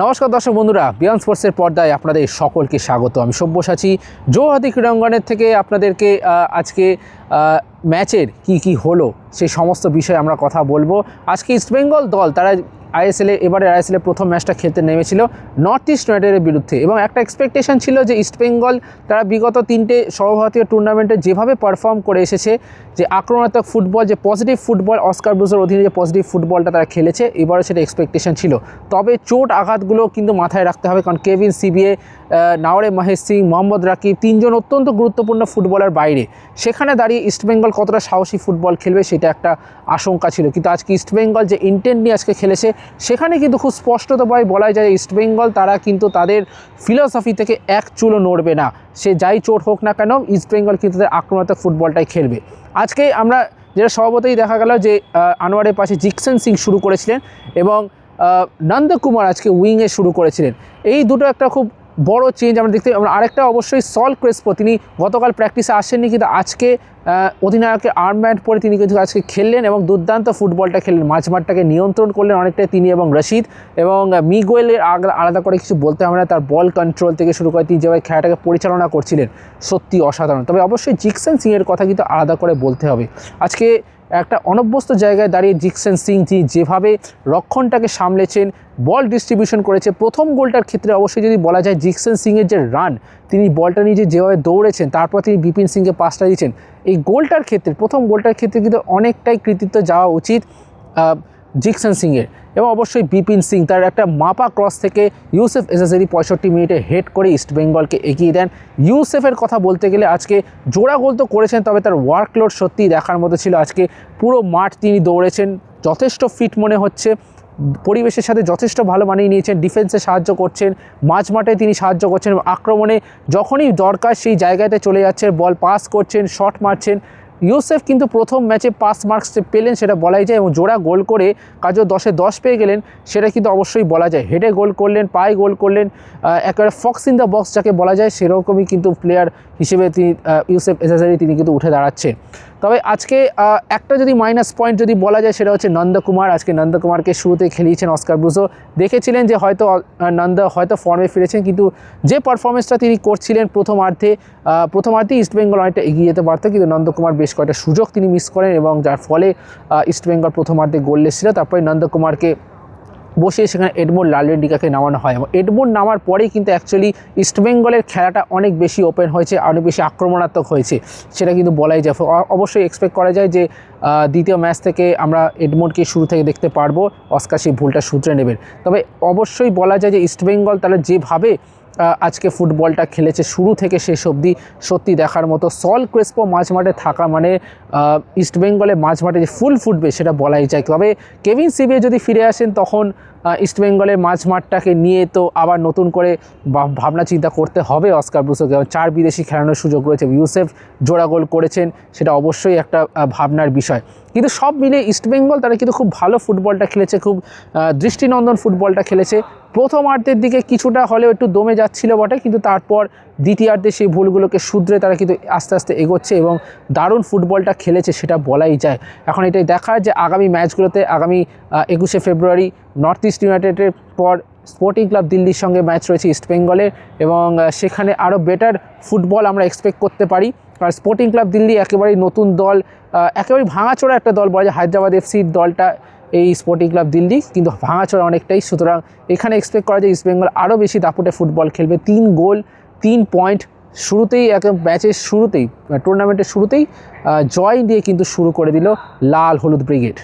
নমস্কার দর্শক বন্ধুরা বিয়ান স্পোর্টসের পর্দায় আপনাদের সকলকে স্বাগত। আমি সব্যসাচী। জৌহাদি ক্রীড়াঙ্গনের থেকে আপনাদেরকে আজকে ম্যাচের কি কি হলো সেই সমস্ত বিষয়ে আমরা কথা বলব। আজকে ইস্টবেঙ্গল দল, তারা আইএসএলে এবারে আইএসএলে প্রথম ম্যাচটা খেলতে নেমেছিল নর্থ ইস্ট ইউনাইটেডের বিরুদ্ধে। এবং একটা এক্সপেকটেশন ছিল যে ইস্টবেঙ্গল তারা বিগত তিনটে সর্বভারতীয় টুর্নামেন্টে যেভাবে পারফর্ম করে এসেছে, যে আক্রমণাত্মক ফুটবল যে পজিটিভ ফুটবল অস্কার ব্রুজের অধীনে যে পজিটিভ ফুটবলটা তারা খেলেছে এবারে সেটা এক্সপেকটেশন ছিল। তবে চোট আঘাতগুলো কিন্তু মাথায় রাখতে হবে, কারণ কেভিন সিবিএ নাওরে মহেশ সিং মোহাম্মদ রাকিব তিনজন অত্যন্ত গুরুত্বপূর্ণ ফুটবলার বাইরে। সেখানে দাঁড়িয়ে ইস্টবেঙ্গল কতটা সাহসী ফুটবল খেলবে সেটা একটা আশঙ্কা ছিল। কিন্তু আজকে ইস্টবেঙ্গল যে ইন্টেন্ট নিয়ে আজকে খেলেছে সেখানে কিন্তু খুব স্পষ্টতভাবে বলা যায় ইস্টবেঙ্গল তারা কিন্তু তাদের ফিলসফি থেকে এক চুলো নড়বে না। সে যাই চোট হোক না কেন ইস্টবেঙ্গল কিন্তু তাদের আক্রমণাত্মক ফুটবলটাই খেলবে। আজকে আমরা যেটা স্বভাবতই দেখা গেল যে আনোয়ারের পাশে জিকসেন সিং শুরু করেছিলেন এবং নন্দকুমার আজকে উইংয়ে শুরু করেছিলেন। এই দুটো একটা খুব বড় চেঞ্জ আমরা দেখতে, আমরা আরেকটা অবশ্যই সল ক্রেসপো, তিনি গতকাল প্র্যাকটিসে আসেননি, কিন্তু আজকে অধিনায়কের আর্মব্যান্ড পরে তিনি কিন্তু আজকে খেললেন এবং দুর্দান্ত ফুটবলটা খেললেন। মাঝমাঠটাকে নিয়ন্ত্রণ করলেন অনেকটাই তিনি এবং রশিদ এবং মিগোয়েলের আলাদা করে কিছু বলতে হবে না তার বল কন্ট্রোল থেকে শুরু করে তিনি যেভাবে খেলাটাকে পরিচালনা করছিলেন সত্যি অসাধারণ। তবে অবশ্যই জিক্সেন সিংয়ের কথা কিন্তু আলাদা করে বলতে হবে। আজকে একটা অনভ্যস্ত জায়গায় দাঁড়িয়ে জিকসেন সিং যেভাবে রক্ষণটাকে সামলেছেন, বল ডিস্ট্রিবিউশন করেছে, প্রথম গোলটার ক্ষেত্রে অবশ্যই যদি বলা যায় জিকসেন সিংয়ের যে রান তিনি বলটা নিয়ে যেভাবে দৌড়েছেন, তারপর তিনি বিপিন সিংকে পাসটা দিয়েছেন, এই গোলটার ক্ষেত্রে, প্রথম গোলটার ক্ষেত্রে কিন্তু অনেকটাই কৃতিত্ব যাওয়া উচিত। জিকসন সিংয়ের এবং অবশ্যই বিপিন সিং, তার একটা মাপা ক্রস থেকে ইউসেফ এসেসারি পঁয়ষট্টি মিনিটে হেড করে ইস্টবেঙ্গলকে এগিয়ে দেন। ইউসেফের কথা বলতে গেলে আজকে জোড়া গোল তো করেছেন, তবে তার ওয়ার্কলোড সত্যিই দেখার মতো ছিল। আজকে পুরো মাঠ তিনি দৌড়েছেন, যথেষ্ট ফিট মনে হচ্ছে। পরিবেশের সাথে যথেষ্ট ভালো মানিয়ে নিয়েছেন ডিফেন্সে সাহায্য করছেন, মাঝ মাঠে তিনি সাহায্য করছেন আক্রমণে যখনই দরকার সেই জায়গাতে চলে যাচ্ছেন বল পাস করছেন শট মারছেন। ইউসেফ কিন্তু প্রথম ম্যাচে পাস মার্কস পেলেন সেটা বলাই যায় এবং জোড়া গোল করে কাজও দশে দশ পেয়ে গেলেন, সেটা কিন্তু অবশ্যই বলা যায়। হেডে গোল করলেন, পায়ে গোল করলেন একেবারে ফক্স ইন দ্য বক্স যাকে বলা যায়, সেরকমই কিন্তু প্লেয়ার হিসেবে তিনি ইউসেফ এসেসারি তিনি কিন্তু উঠে দাঁড়াচ্ছেন। তবে আজকে একটা যদি মাইনাস পয়েন্ট যদি বলা যায়, সেটা হচ্ছে নন্দকুমার। আজকে নন্দকুমারকে শুরুতে খেলিয়েছেন অস্কার ব্রুজো দেখেছিলেন যে হয়তো নন্দ হয়তো ফর্মে ফিরেছেন, কিন্তু যে পারফরমেন্সটা তিনি করছিলেন প্রথমার্ধে প্রথমার্ধে ইস্টবেঙ্গল অনেকটা এগিয়ে যেতে পারতো, কিন্তু নন্দকুমার বেশ কয়েকটা সুযোগ তিনি মিস করেন এবং যার ফলে ইস্টবেঙ্গল প্রথমার্ধে গোল ছিল। তারপরে নন্দকুমারকে বসিয়ে সেখানে এডমোর লালরেন্ডিকাকে নামানো হয়। এবং এডমোর নামার পরেই কিন্তু অ্যাকচুয়ালি ইস্টবেঙ্গলের খেলাটা অনেক বেশি ওপেন হয়েছে অনেক বেশি আক্রমণাত্মক হয়েছে। সেটা কিন্তু বলাই যায়। অবশ্যই এক্সপেক্ট করা যায় যে দ্বিতীয় ম্যাচ থেকে আমরা এডমোডকে শুরু থেকে দেখতে পারব। অস্কার সেই ভুলটা শুধরে নেবেন। তবে অবশ্যই বলা যায় যে ইস্টবেঙ্গল তাহলে যেভাবে আজকে ফুটবলটা খেলেছে, শুরু থেকে শেষ অবধি সত্যি দেখার মতো সল ক্রেসপো মাঝ মাঠে থাকা মানে ইস্টবেঙ্গলে মাঝ মাঠে যে ফুল ফুটবে সেটা বলাই যায়। তবে কেভিন সিবিএ যদি ফিরে আসেন তখন ইস্টবেঙ্গলের মাঝ মাঠটাকে নিয়ে তো আবার নতুন করে ভাব- ভাবনা চিন্তা করতে হবে অস্কার ব্রুসোকে। চার বিদেশি খেলানোর সুযোগ রয়েছে। ইউসেফ জোড়া গোল করেছেন, সেটা অবশ্যই একটা ভাবনার বিষয়। কিন্তু সব মিলে ইস্টবেঙ্গল তারা কিন্তু খুব ভালো ফুটবলটা খেলেছে, খুব দৃষ্টিনন্দন ফুটবলটা খেলেছে। প্রথমার্ধের দিকে কিছুটা হলেও একটু দমে যাচ্ছিল বটে, কিন্তু তারপর দ্বিতীয়ার্ধে সেই ভুলগুলোকে শুধরে তারা কিন্তু আস্তে আস্তে এগোচ্ছে এবং দারুণ ফুটবলটা খেলেছে সেটা বলাই যায়। এখন এটাই দেখার যে আগামী ম্যাচগুলোতে আগামী একুশে ফেব্রুয়ারি নর্থ ইস্ট ইউনাইটেডের পর স্পোর্টিং ক্লাব দিল্লির সঙ্গে ম্যাচ রয়েছে ইস্টবেঙ্গলের এবং সেখানে আরও বেটার ফুটবল আমরা এক্সপেক্ট করতে পারি। কারণ স্পোর্টিং ক্লাব দিল্লি একেবারেই নতুন দল আহ, একেবারেই ভাঙাচোরা একটা দল বলা যায়। হায়দ্রাবাদ এফসির দলটা এই স্পোর্টিং ক্লাব দিল্লি কিন্তু ভাঙাচোরা অনেকটাই। সুতরাং এখানে এক্সপেক্ট করা যায় ইস্টবেঙ্গল আরও বেশি দাপুটে ফুটবল খেলবে। তিন গোল তিন পয়েন্ট শুরুতেই এক ম্যাচের শুরুতেই টুর্নামেন্টের শুরুতেই জয় দিয়ে কিন্তু শুরু করে দিল লাল হলুদ ব্রিগেড